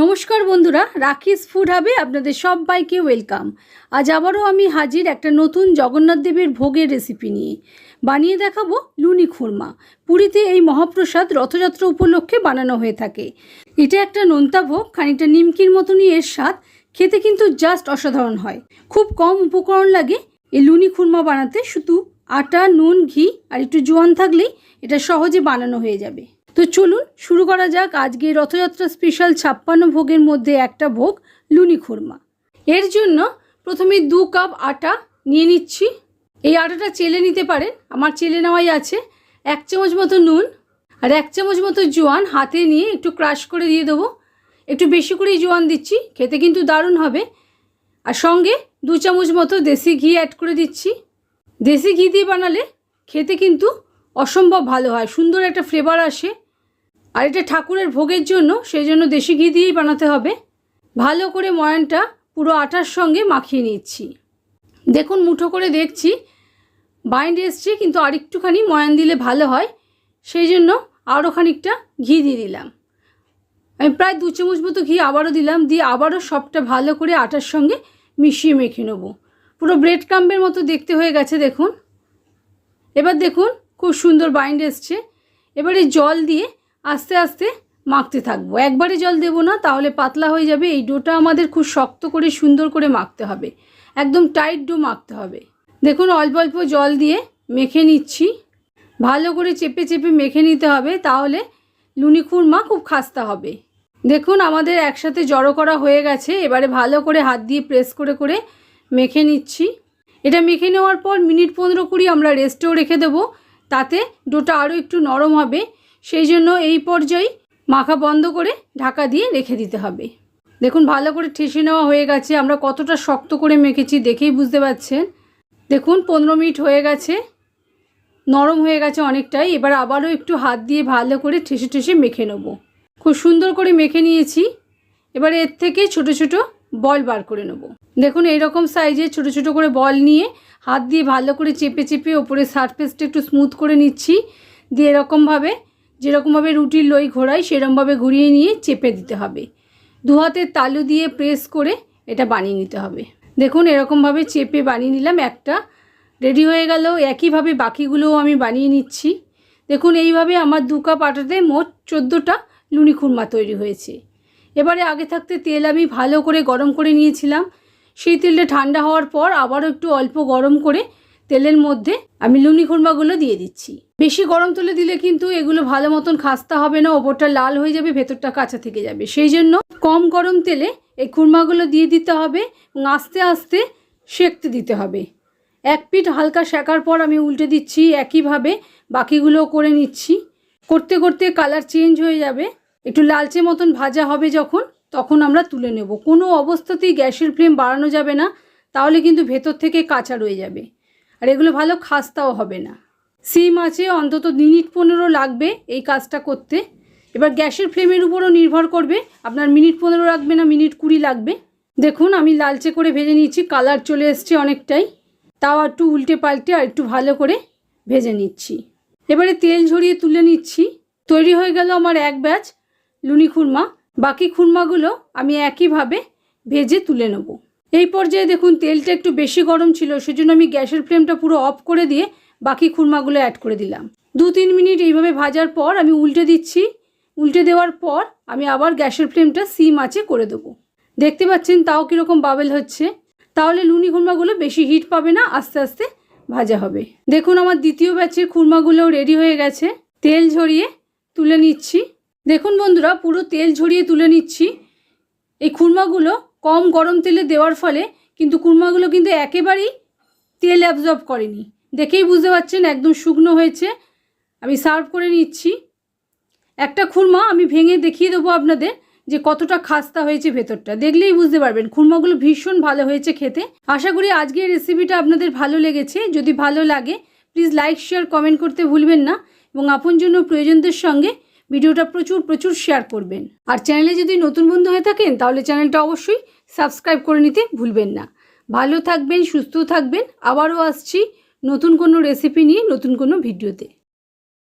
নমস্কার বন্ধুরা রাখিস ফুড হাবে আপনাদের সবাইকে ওয়েলকাম। আজ আবারও আমি হাজির একটা নতুন জগন্নাথ দেবের ভোগের রেসিপি নিয়ে। বানিয়ে দেখাবো লুনি খুরমা। পুরীতে এই মহাপ্রসাদ রথযাত্রা উপলক্ষে বানানো হয়ে থাকে। এটা একটা নোনতা ভোগ, খানিকটা নিমকির মতনই এর স্বাদ, খেতে কিন্তু জাস্ট অসাধারণ হয়। খুব কম উপকরণ লাগে এই লুনি খুরমা বানাতে, শুধু আটা, নুন, ঘি আর একটু জোয়ান থাকলেই এটা সহজে বানানো হয়ে যাবে। তো চলুন শুরু করা যাক আজকে রথযাত্রা স্পেশাল ছাপ্পান্ন ভোগের মধ্যে একটা ভোগ, লুনি খুরমা। এর জন্য প্রথমে দু কাপ আটা নিয়ে নিচ্ছি। এই আটাটা চেলে নিতে পারেন, আমার চেলে নেওয়াই আছে। এক চামচ মতো নুন আর এক চামচ মতো জোয়ান হাতে নিয়ে একটু ক্রাশ করে দিয়ে দেবো। একটু বেশি করেই জোয়ান দিচ্ছি, খেতে কিন্তু দারুণ হবে। আর সঙ্গে দু চামচ মতো দেশি ঘি অ্যাড করে দিচ্ছি। দেশি ঘি দিয়ে বানালে খেতে কিন্তু অসম্ভব ভালো হয়, সুন্দর একটা ফ্লেভার আসে। আর এটা ঠাকুরের ভোগের জন্য, সেই জন্য দেশি ঘি দিয়েই বানাতে হবে। ভালো করে ময়ানটা পুরো আটার সঙ্গে মাখিয়ে নিচ্ছি। দেখুন, মুঠো করে দেখছি। বাইন্ড এসছে, কিন্তু আরেকটুখানি ময়ান দিলে ভালো হয়। সেই জন্য আরও খানিকটা ঘি দিয়ে দিলাম। আমি প্রায় দু চামচ মতো ঘি আবারও দিলাম, দিয়ে আবারও সবটা ভালো করে আটার সঙ্গে মিশিয়ে মেখে নেব। পুরো ব্রেড ক্রাম্বের মতো দেখতে হয়ে গেছে, দেখুন। এবার দেখুন, খুব সুন্দর বাইন্ড এসছে। এবারে জল দিয়ে আস্তে আস্তে মাখতে থাকব। একবারে জল দেবো না, তাহলে পাতলা হয়ে যাবে। এই ডোটা আমাদের খুব শক্ত করে, সুন্দর করে মাখতে হবে। একদম টাইট ডো মাখতে হবে। দেখুন, অল্প অল্প জল দিয়ে মেখে নিচ্ছি। ভালো করে চেপে চেপে মেখে নিতে হবে, তাহলে লুনি খুরমা খুব খাস্তা হবে। দেখুন, আমাদের একসাথে জড়ো করা হয়ে গেছে। এবারে ভালো করে হাত দিয়ে প্রেস করে করে মেখে নিচ্ছি। এটা মেখে নেওয়ার পর মিনিট পনেরো কুড়ি আমরা রেস্টেও রেখে দেবো। তাতে ডোটা আরও একটু নরম হবে। সেই জন্য এই পর্যায়ে মাখা বন্ধ করে ঢাকা দিয়ে রেখে দিতে হবে। দেখুন, ভালো করে ঠেসে নেওয়া হয়ে গেছে। আমরা কতটা শক্ত করে মেখেছি দেখেই বুঝতে পারছেন দেখুন, পনেরো মিনিট হয়ে গেছে। নরম হয়ে গেছে অনেকটাই। এবার আবারও একটু হাত দিয়ে ভালো করে ঠেসে ঠেসে মেখে নেব। খুব সুন্দর করে মেখে নিয়েছি। এবার এর থেকে ছোট ছোট বল বার করে নেব। দেখুন, এইরকম সাইজে ছোট ছোট করে বল নিয়ে হাত দিয়ে ভালো করে চেপে চেপে ওপরে সারফেসটা একটু স্মুথ করে নিচ্ছি। দিয়ে এরকমভাবে যেরকমভাবে রুটির লই ঘোরাই সেরকমভাবে ঘুরিয়ে নিয়ে চেপে দিতে হবে। দু হাতের তালু দিয়ে প্রেস করে এটা বানিয়ে নিতে হবে। দেখুন, এরকমভাবে চেপে বানিয়ে নিলাম। একটা রেডি হয়ে গেল। একইভাবে বাকিগুলোও আমি বানিয়ে নিচ্ছি। দেখুন, এইভাবে আমার দু কাপ আটাতে মোট চোদ্দোটা লুনি খুরমা তৈরি হয়েছে। এবারে আগে থাকতে তেল আমি ভালো করে গরম করে নিয়েছিলাম। সেই তেলটা ঠান্ডা হওয়ার পর আবারও একটু অল্প গরম করে তেলের মধ্যে আমি লুনি খুরমাগুলো দিয়ে দিচ্ছি। বেশি গরম তুলে দিলে কিন্তু এগুলো ভালো মতন খাস্তা হবে না, ওপরটা লাল হয়ে যাবে, ভেতরটা কাঁচা থেকে যাবে। সেই জন্য কম গরম তেলে এই খুরমাগুলো দিয়ে দিতে হবে এবং আস্তে আস্তে সেঁকতে দিতে হবে। এক পিঠ হালকা শেকার পর আমি উল্টে দিচ্ছি একইভাবে, বাকিগুলোও করে নিচ্ছি। করতে করতে কালার চেঞ্জ হয়ে যাবে। একটু লালচে মতন ভাজা হবে যখন, তখন আমরা তুলে নেব। কোনো অবস্থাতেই গ্যাসের ফ্লেম বাড়ানো যাবে না, তাহলে কিন্তু ভেতর থেকে কাঁচা রয়ে যাবে। আর এগুলো ভালো খাস্তাও হবে না। সিম আছে, অন্তত মিনিট পনেরো লাগবে এই কাজটা করতে। এবার গ্যাসের ফ্লেমের উপরও নির্ভর করবে। আপনার মিনিট পনেরো লাগবে না, মিনিট কুড়ি লাগবে। দেখুন, আমি লালচে করে ভেজে নিচ্ছি কালার চলে এসছে অনেকটাই। তাও একটু উল্টে পাল্টে আর একটু ভালো করে ভেজে নিচ্ছি। এবারে তেল ঝরিয়ে তুলে নিচ্ছি। তৈরি হয়ে গেল আমার এক ব্যাচ লুনি খুরমা। বাকি খুরমাগুলো আমি একইভাবে ভেজে তুলে নেব। এই পর্যায়ে দেখুন, তেলটা একটু বেশি গরম ছিল, সেজন্য আমি গ্যাসের ফ্লেমটা পুরো অফ করে দিয়ে বাকি খুরমাগুলো অ্যাড করে দিলাম। দু তিন মিনিট এইভাবে ভাজার পর আমি উল্টে দিচ্ছি। উল্টে দেওয়ার পর আমি আবার গ্যাসের ফ্লেমটা সিম আছে করে দেবো। দেখতে পাচ্ছেন তাও কীরকম বাবেল হচ্ছে। তাহলে লুনি খুরমাগুলো বেশি হিট পাবে না, আস্তে আস্তে ভাজা হবে। দেখুন, আমার দ্বিতীয় ব্যাচের খুরমাগুলোও রেডি হয়ে গেছে। তেল ঝরিয়ে তুলে নিচ্ছি। দেখুন বন্ধুরা, পুরো তেল ঝরিয়ে তুলে নিচ্ছি। এই খুরমাগুলো কম গরম তেলে দেওয়ার ফলে কিন্তু খুরমাগুলো কিন্তু একেবারেই তেল অ্যাবজর্ব করেনি। দেখেই বুঝতে পারছেন একদম শুকনো হয়েছে। আমি সার্ভ করে নিচ্ছি। একটা খুরমা আমি ভেঙে দেখিয়ে দেবো আপনাদের যে কতটা খাস্তা হয়েছে ভেতরটা। দেখলেই বুঝতে পারবেন, খুরমাগুলো ভীষণ ভালো হয়েছে খেতে। আশা করি আজকের রেসিপিটা আপনাদের ভালো লেগেছে। যদি ভালো লাগে প্লিজ লাইক শেয়ার কমেন্ট করতে ভুলবেন না। এবং আপন জন্য প্রয়োজনদের সঙ্গে ভিডিওটা প্রচুর প্রচুর শেয়ার করবেন। আর চ্যানেলে যদি নতুন বন্ধু হয়ে থাকেন, তাহলে চ্যানেলটা অবশ্যই সাবস্ক্রাইব করে নিতে ভুলবেন না। ভালো থাকবেন, সুস্থ থাকবেন। আবারও আসছি নতুন কোনো রেসিপি নিয়ে নতুন কোনো ভিডিওতে।